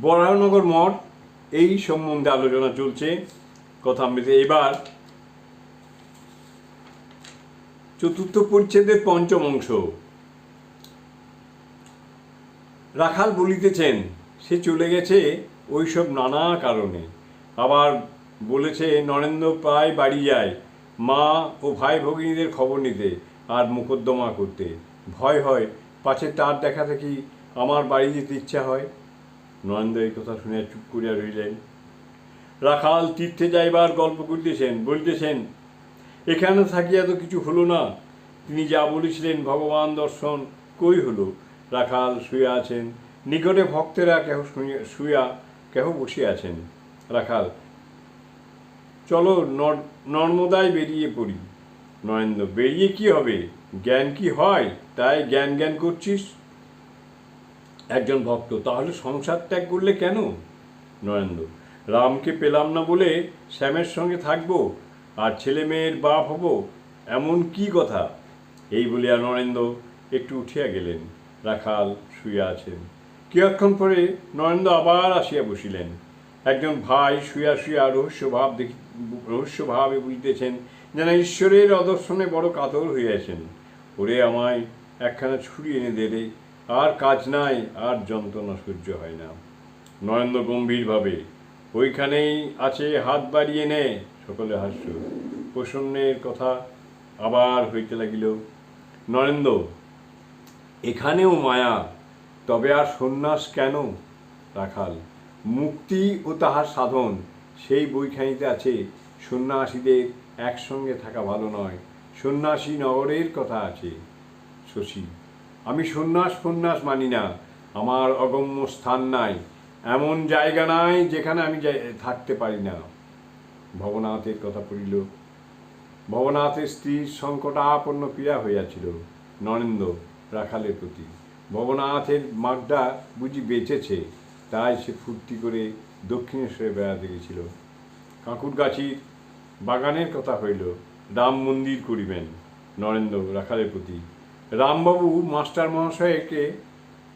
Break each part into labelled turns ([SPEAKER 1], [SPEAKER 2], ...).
[SPEAKER 1] বরাহনগর মঠ, এই সম্বন্ধে আলোচনা চলছে। কথামৃতে এবার চতুর্থ পরিচ্ছেদের পঞ্চম অংশ। রাখাল বলিতেছেন, সে চলে গেছে ওইসব নানা কারণে। আবার বলেছে, নরেন্দ্র প্রায় বাড়ি যায়, মা ও ভাই ভগিনীদের খবর নিতে আর মোকদ্দমা করতে। ভয় হয়, পাছে তার দেখা দেখি আমার বাড়ি যেতে ইচ্ছা হয়। নরেন্দ্র এই কথা শুনে চুপ করিয়া রইলেন। রাখাল তীর্থে যাইবার গল্প করিতেছেন, বলিতেছেন, এখানে থাকিয়া তো কিছু হলো না। তিনি যা বলেছিলেন ভগবান দর্শন, কই হলো? রাখাল শুয়ে আছেন, নিকটে ভক্তেরা কেহ শুয়ে- কেহ বসে আছেন। রাখাল, চলো নর- নর্মদায় বেরিয়ে পড়ি। নরেন্দ্র, বেরিয়ে কি হবে? জ্ঞান কি হয়? তাই জ্ঞান জ্ঞান করছিস? একজন ভক্ত, তাহলে সংসার ত্যাগ করলে কেন? নরেন্দ্র, রামকে পেলাম না বলে শ্যামের সঙ্গে থাকব আর ছেলে মেয়ের বাপ হব এমন কি কথা? এই বলিয়া নরেন্দ্র একটু উঠিয়া গেলেন, রাখাল শুয়ে আছেন। কিয়ৎক্ষণ পরে নরেন্দ্র আবার আসিয়া বসিলেন। একজন ভাই শুয়া শুয়া রহস্যভাব দেখি, রহস্যভাবে বুঝিতেছেন যেন ঈশ্বরের অদর্শনে বড় কাতর হইয়াছেন। ওরে আমায় একখানা ছুরি এনে দেরে আর কাজ নাই, আর যন্ত্রণা সহ্য হয় না। নরেন্দ্র গম্ভীরভাবে, ওইখানেই আছে, হাত বাড়িয়ে নে। সকলে হাস্য প্রসন্নের কথা আবার হইতে লাগিল। নরেন্দ্র, এখানেও মায়া, তবে আর সন্ন্যাস কেন? রাখাল, মুক্তি ও তাহার সাধন, সেই বইখানিতে আছে। সন্ন্যাসীদের একসঙ্গে থাকা ভালো নয়, সন্ন্যাসী নগরের কথা আছে। শশী আমি সন্ন্যাস ফন্যাস মানি না। আমার অগম্য স্থান নাই। এমন জায়গা নাই যেখানে আমি থাকতে পারি না। ভবনাথের কথা পড়িল। ভবনাথের স্ত্রীর সংকটাপন্ন পীড়া হইয়াছিল নরেন্দ্র রাখালের প্রতি। ভবনাথের মাগডা বুঝি বেঁচেছে, তাই সে ফুর্তি করে দক্ষিণেশ্বরে বেড়াতে গেছিল। কাঁকুরগাছির বাগানের কথা হইল, রাম মন্দির করিবেন নরেন্দ্র রাখালের প্রতি। রামবাবু মাস্টার মহাশয়কে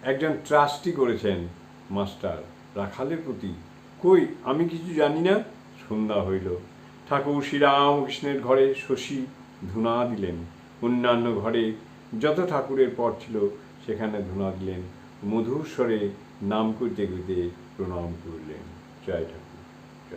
[SPEAKER 1] একজন ট্রাস্টি করেছেন, মাস্টার রাখালের প্রতি। কই, আমি কিছু জানি না? সন্ধ্যা হইল। ঠাকুর শ্রীরামকৃষ্ণের ঘরে শশী ধুনা দিলেন। অন্যান্য ঘরে যত ঠাকুরের পর ছিল, সেখানে ধুনা দিলেন। মধুর স্বরে নাম করতে করিতে প্রণাম করলেন। জয় ঠাকুর।